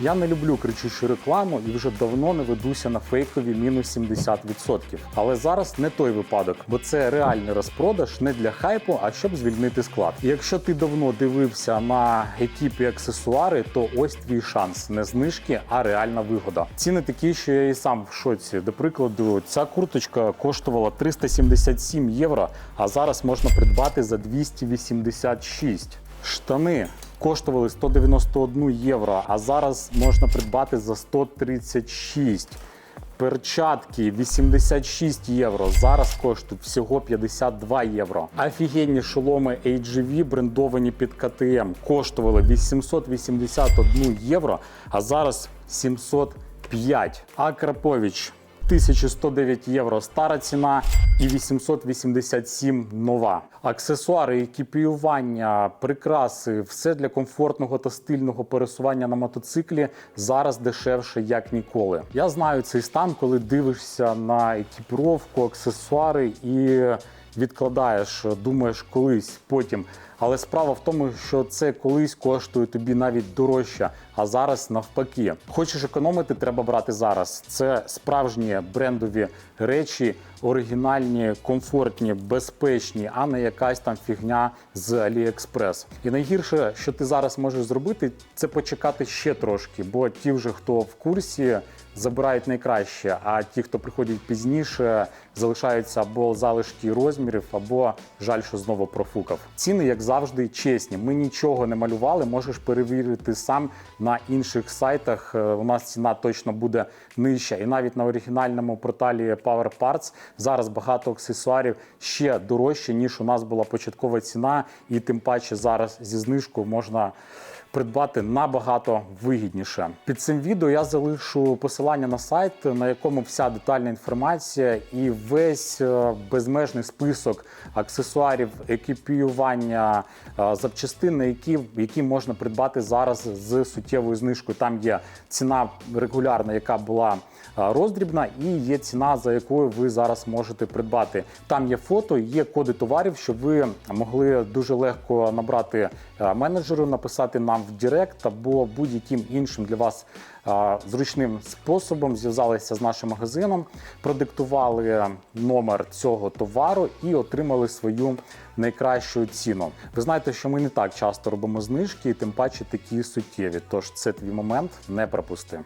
Я не люблю кричущу рекламу і вже давно не ведуся на фейкові мінус 70%. Але зараз не той випадок, бо це реальний розпродаж не для хайпу, а щоб звільнити склад. І якщо ти давно дивився на екіпі аксесуари, то ось твій шанс не знижки, а реальна вигода. Ціни такі, що я і сам в шоці. До прикладу, ця курточка коштувала 377 євро, а зараз можна придбати за 286. Штани коштували 191 євро, а зараз можна придбати за 136. Перчатки 86 євро. Зараз коштують всього 52 євро. Офігенні шоломи AGV, брендовані під КТМ, коштували 881 євро, а зараз 705. А Крапович 1109 євро стара ціна і 887 нова. Аксесуари, екіпіювання, прикраси, все для комфортного та стильного пересування на мотоциклі зараз дешевше як ніколи. Я знаю цей стан, коли дивишся на екіпіровку, аксесуари і відкладаєш, думаєш колись потім. Але справа в тому, що це колись коштує тобі навіть дорожче, а зараз навпаки. Хочеш економити, треба брати зараз. Це справжні брендові речі, оригінальні, комфортні, безпечні, а не якась там фігня з AliExpress. І найгірше, що ти зараз можеш зробити, це почекати ще трошки, бо ті вже, хто в курсі, забирають найкраще, а ті, хто приходять пізніше, залишаються або залишки розмірів, або жаль, що знову профукав. Ціни, як завжди, чесні. Ми нічого не малювали. Можеш перевірити сам на інших сайтах. Е, У нас ціна точно буде нижча. І навіть на оригінальному порталі Power Parts зараз багато аксесуарів ще дорожче, ніж у нас була початкова ціна, і тим паче зараз зі знижкою можна придбати набагато вигідніше. Під цим відео я залишу посилання на сайт, на якому вся детальна інформація і весь е, безмежний список аксесуарів, екіпіювання, е, запчастин, які, які можна придбати зараз з суттєвою знижкою. Там є ціна регулярна, яка була е, роздрібна, і є ціна, за якою ви зараз можете придбати. Там є фото, є коди товарів, щоб ви могли дуже легко набрати менеджеру, написати нам в Директ або будь-яким іншим для вас зручним способом зв'язалися з нашим магазином, продиктували номер цього товару і отримали свою найкращу ціну. Ви знаєте, що ми не так часто робимо знижки, і тим паче такі суттєві. Тож це твій момент, не пропусти.